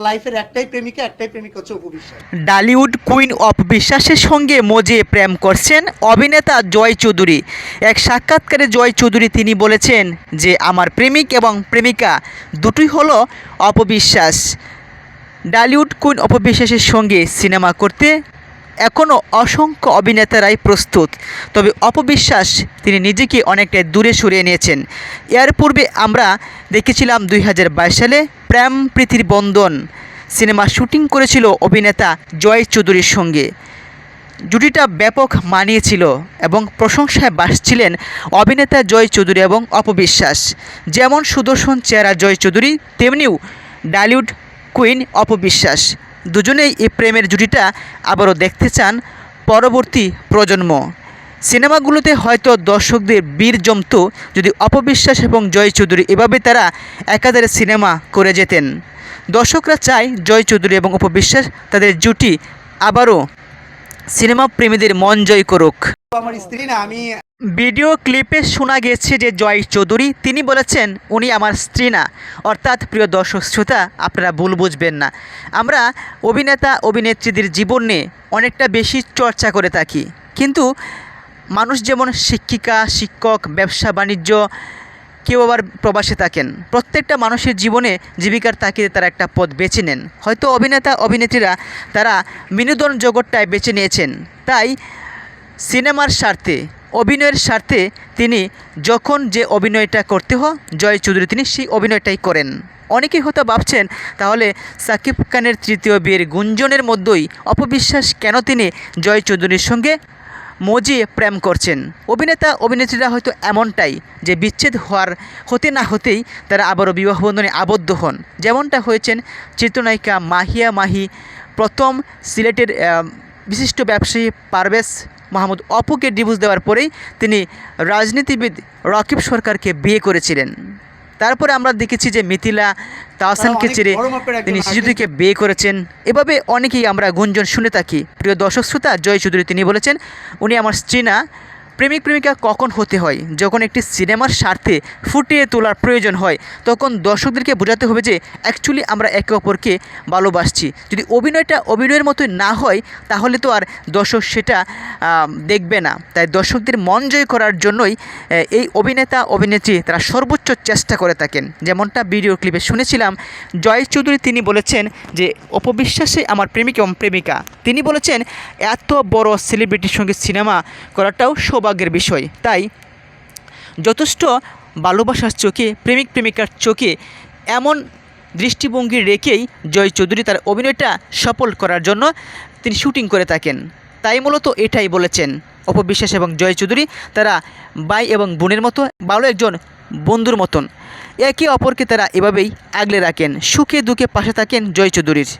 লাইফের একটাই প্রেমিকা একটাই প্রেমিকা হচ্ছে উপবিশ্বাস ডালিউড কুইন অফ বিশ্বাসের সঙ্গে মজে প্রেম করছেন অভিনেতা জয় চৌধুরী। এক সাক্ষাৎকারে জয় চৌধুরী তিনি বলেছেন যে, আমার প্রেমিক এবং প্রেমিকা দুটোই হলো অপবিশ্বাস ডালিউড কুইন অপবিশ্বাসের সঙ্গে সিনেমা করতে এখনও অসংখ্য অভিনেতারাই প্রস্তুত। তবে অপবিশ্বাস তিনি নিজেকে অনেকটাই দূরে সরিয়ে নিয়েছেন। এর পূর্বে আমরা দেখেছিলাম দুই হাজার বাইশ সালে প্রেম প্রীতির বন্ধন সিনেমা শুটিং করেছিল অভিনেতা জয় চৌধুরীর সঙ্গে। জুটিটা ব্যাপক মানিয়েছিল এবং প্রশংসায় বাসছিলেন অভিনেতা জয় চৌধুরী এবং অপবিশ্বাস। যেমন সুদর্শন চেহারা জয় চৌধুরী, তেমনিও ডালিউড কুইন অপবিশ্বাস। দুজনেই এই প্রেমের জুটিটা আবারও দেখতে চান পরবর্তী প্রজন্ম। সিনেমাগুলোতে হয়তো দর্শকদের বীর জমত যদি অপবিশ্বাস এবং জয় চৌধুরী এভাবে তারা একাধারে সিনেমা করে যেতেন। দর্শকরা চায় জয় চৌধুরী এবং অপবিশ্বাস তাদের জুটি আবারও সিনেমা প্রেমীদের মন জয় করুক। আমার স্ত্রী না, আমি ভিডিও ক্লিপে শোনা গেছে যে জয় চৌধুরী, তিনি বলেছেন উনি আমার স্ত্রী না। অর্থাৎ প্রিয় দর্শক শ্রোতা, আপনারা ভুল বুঝবেন না। আমরা অভিনেতা, অভিনেত্রীদের জীবন নিয়ে অনেকটা বেশি চর্চা করে থাকি। কিন্তু মানুষ যেমন শিক্ষিকা, শিক্ষক, ব্যবসা, বাণিজ্য, কেউ আবার প্রবাসে থাকেন। প্রত্যেকটা মানুষের জীবনে জীবিকার তাকিয়ে তারা একটা পথ বেছে নেন। হয়তো অভিনেতা, অভিনেত্রীরা তারা বিনোদন জগৎটায় বেছে নিয়েছেন। তাই সিনেমার স্বার্থে, অভিনয়ের স্বার্থে তিনি যখন যে অভিনয়টা করতে হয় জয় চৌধুরী তিনি সেই অভিনয়টাই করেন। অনেকেই হয়তো ভাবছেন, তাহলে সাকিব খানের তৃতীয় বিয়ের গুঞ্জনের মধ্যেই অপবিশ্বাস কেন তিনি জয় চৌধুরীর সঙ্গে মজিয়ে প্রেম করছেন? অভিনেতা, অভিনেত্রীরা হয়তো এমনটাই, যে বিচ্ছেদ হওয়ার হতে না হতেই তারা আবারও বিবাহ বন্ধনে আবদ্ধ হন। যেমনটা হয়েছেন চিত্রনায়িকা মাহিয়া মাহি, প্রথম সিলেটের বিশিষ্ট ব্যবসায়ী পারভেজ মাহমুদ অপুকে ডিভোর্স দেওয়ার পরেই তিনি রাজনীতিবিদ রকিব সরকারকে বিয়ে করেছিলেন তারপরে আমরা দেখেছি যে মিথিলা তাহসানকে চিরে ছেড়ে তিনি। শিশুটিকে বিয়ে করেছেন এভাবে অনেকেই আমরা গুঞ্জন শুনে থাকি প্রিয় দর্শক শ্রোতা জয় চৌধুরী তিনি বলেছেন উনি আমার স্ত্রী না প্রেমিক প্রেমিকা কখন হতে হয়, যখন একটি সিনেমার স্বার্থে ফুটিয়ে তোলার প্রয়োজন হয়, তখন দর্শকদেরকে বোঝাতে হবে যে অ্যাকচুয়ালি আমরা একে অপরকে ভালোবাসছি। যদি অভিনয়টা অভিনয়ের মতোই না হয়, তাহলে তো আর দর্শক সেটা দেখবে না। তাই দর্শকদের মন জয় করার জন্যই এই অভিনেতা, অভিনেত্রী তারা সর্বোচ্চ চেষ্টা করে থাকেন। যেমনটা ভিডিও ক্লিপে শুনেছিলাম, জয় চৌধুরী তিনি বলেছেন যে, অপবিশ্বাসে আমার প্রেমিক এবং প্রেমিকা। তিনি বলেছেন, এত বড় সেলিব্রিটির সঙ্গে সিনেমা করাটাও সৌভাগ্যের বিষয়। তাই যথেষ্ট ভালোবাসার চোখে, প্রেমিক প্রেমিকার চোখে এমন দৃষ্টিভঙ্গি রেখেই জয় চৌধুরী তার অভিনয়টা সফল করার জন্য তিনি শুটিং করে থাকেন। তাই মূলত এটাই বলেছেন অপবিশ্বাস এবং জয় চৌধুরী। তারা ভাই এবং বোনের মতো ভালো একজন বন্ধুর মতন। একে অপরকে তারা এভাবেই আগলে রাখেন। সুখে দুঃখে পাশে থাকেন জয় চৌধুরীর।